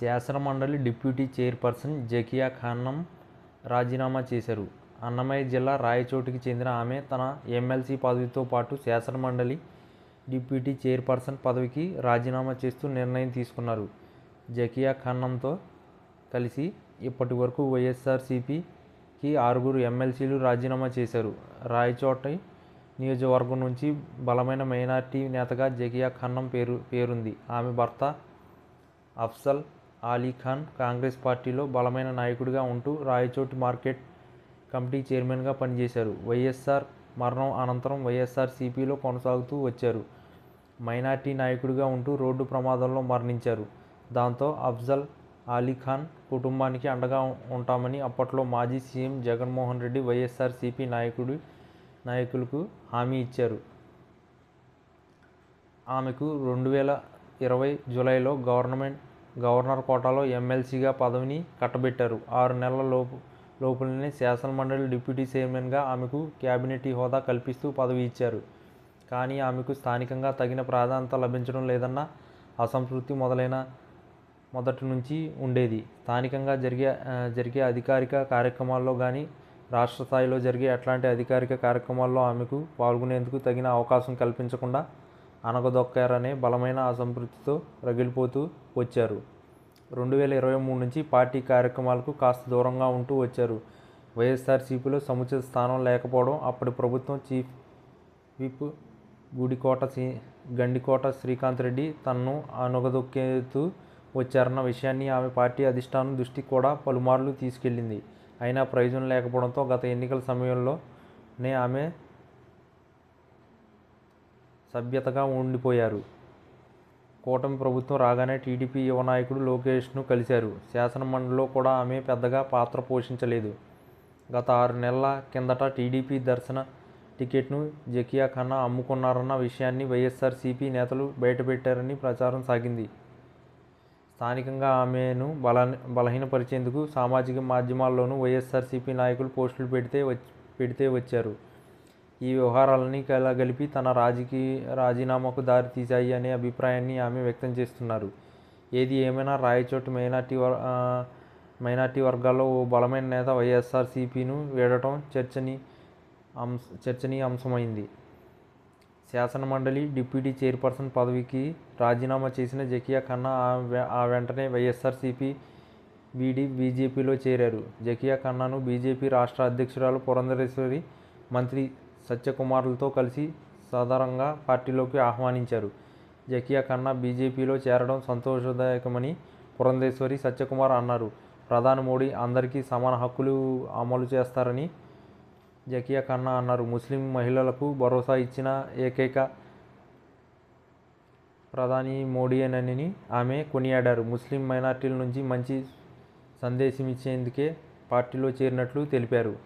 శాసనమండలి deputy chairperson Zakia Khanam రాజీనామా చేశారు. అన్నమయ్య జిల్లా రాయచోటికి చెందిన ఆమె తన ఎమ్మెల్సీ పదవితో పాటు శాసనమండలి డిప్యూటీ చైర్పర్సన్ పదవికి రాజీనామా చేస్తూ నిర్ణయం తీసుకున్నారు. జకియా ఖన్నంతో కలిసి ఇప్పటి వరకు వైఎస్ఆర్సీపీకి ఆరుగురు ఎమ్మెల్సీలు రాజీనామా చేశారు. రాయచోటి నియోజకవర్గం నుంచి బలమైన మైనార్టీ నేతగా జకియా ఖన్నం పేరు పేరుంది. ఆమె భర్త అఫ్సల్ అలీ ఖాన్ కాంగ్రెస్ పార్టీలో బలమైన నాయకుడిగా ఉంటూ రాయచోటి మార్కెట్ కమిటీ చైర్మన్గా పనిచేశారు. వైఎస్ఆర్ మరణం అనంతరం వైఎస్ఆర్సీపీలో కొనసాగుతూ వచ్చారు. మైనార్టీ నాయకుడిగా ఉంటూ రోడ్డు ప్రమాదంలో మరణించారు. దాంతో అఫ్జల్ అలీ ఖాన్ కుటుంబానికి అండగా ఉంటామని అప్పట్లో మాజీ సీఎం జగన్మోహన్ రెడ్డి వైఎస్ఆర్సీపీ నాయకుడు నాయకులకు హామీ ఇచ్చారు. ఆమెకు రెండు వేల ఇరవై జూలైలో గవర్నమెంట్ గవర్నర్ కోటాలో ఎమ్మెల్సీగా పదవిని కట్టబెట్టారు. ఆరు నెలల లోపు లోపలనే శాసనమండలి డిప్యూటీ చైర్మన్గా ఆమెకు క్యాబినెట్ హోదా కల్పిస్తూ పదవి ఇచ్చారు. కానీ ఆమెకు స్థానికంగా తగిన ప్రాధాన్యత లభించడం లేదన్న అసంతృప్తి మొదలైన మొదటి నుంచి ఉండేది. స్థానికంగా జరిగే జరిగే అధికారిక కార్యక్రమాల్లో కానీ రాష్ట్ర స్థాయిలో జరిగే అట్లాంటి అధికారిక కార్యక్రమాల్లో ఆమెకు పాల్గొనేందుకు తగిన అవకాశం కల్పించకుండా అనగదొక్కారనే బలమైన అసంతృప్తితో రగిలిపోతూ వచ్చారు. రెండు వేల ఇరవై మూడు నుంచి పార్టీ కార్యక్రమాలకు కాస్త దూరంగా ఉంటూ వచ్చారు. వైఎస్ఆర్సీపీలో సముచిత స్థానం లేకపోవడం అప్పటి ప్రభుత్వం చీఫ్ విప్ గుడికోట శ్రీ గండికోట శ్రీకాంత్ రెడ్డి తనను అనుగదొక్కేతూ వచ్చారన్న విషయాన్ని ఆమె పార్టీ అధిష్టానం దృష్టికి కూడా పలుమార్లు తీసుకెళ్ళింది. అయినా ప్రయోజనం లేకపోవడంతో గత ఎన్నికల సమయంలోనే ఆమె సభ్యతగా ఉండిపోయారు. కూటమి ప్రభుత్వం రాగానే టీడీపీ యువ నాయకుడు లోకేష్ను కలిశారు. శాసనమండలిలో కూడా ఆమె పెద్దగా పాత్ర పోషించలేదు. గత ఆరు నెలల కిందట టీడీపీ దర్శన టికెట్ను జకియా ఖన్నా అమ్ముకున్నారన్న విషయాన్ని వైఎస్ఆర్సీపీ నేతలు బయటపెట్టారని ప్రచారం సాగింది. స్థానికంగా ఆమెను బల బలహీనపరిచేందుకు సామాజిక మాధ్యమాల్లోనూ వైఎస్ఆర్సీపీ నాయకులు పోస్టులు పెడితే వచ్చి పెడితే వచ్చారు. ఈ వ్యవహారాలని కలగలిపి తన రాజకీయ రాజీనామాకు దారి తీశాయి అనే అభిప్రాయాన్ని ఆమె వ్యక్తం చేస్తున్నారు. ఏది ఏమైనా రాయచోటు మైనార్టీ వర్ మైనార్టీ వర్గాల్లో ఓ బలమైన నేత వైఎస్ఆర్సీపీను వీడటం చర్చని అంశ చర్చనీయాంశమైంది శాసనమండలి డిప్యూటీ చైర్పర్సన్ పదవికి రాజీనామా చేసిన జకియా ఖన్నా ఆ ఆ వెంటనే వైఎస్ఆర్సీపీ వీడి బీజేపీలో చేరారు. జకియా ఖన్నాను బీజేపీ రాష్ట్ర అధ్యక్షురాలు పురంధరేశ్వరి మంత్రి సత్యకుమార్లతో కలిసి సాధారణంగా పార్టీలోకి ఆహ్వానించారు. జకియా ఖన్నా బీజేపీలో చేరడం సంతోషదాయకమని పురంధేశ్వరి సత్యకుమార్ అన్నారు. ప్రధాని మోడీ అందరికీ సమాన హక్కులు అమలు చేస్తారని జకియా ఖన్నా అన్నారు. ముస్లిం మహిళలకు భరోసా ఇచ్చిన ఏకైక ప్రధాని మోడీయేనని ఆమె కొనియాడారు. ముస్లిం మైనార్టీల నుంచి మంచి సందేశం ఇచ్చేందుకే పార్టీలో చేరినట్లు తెలిపారు.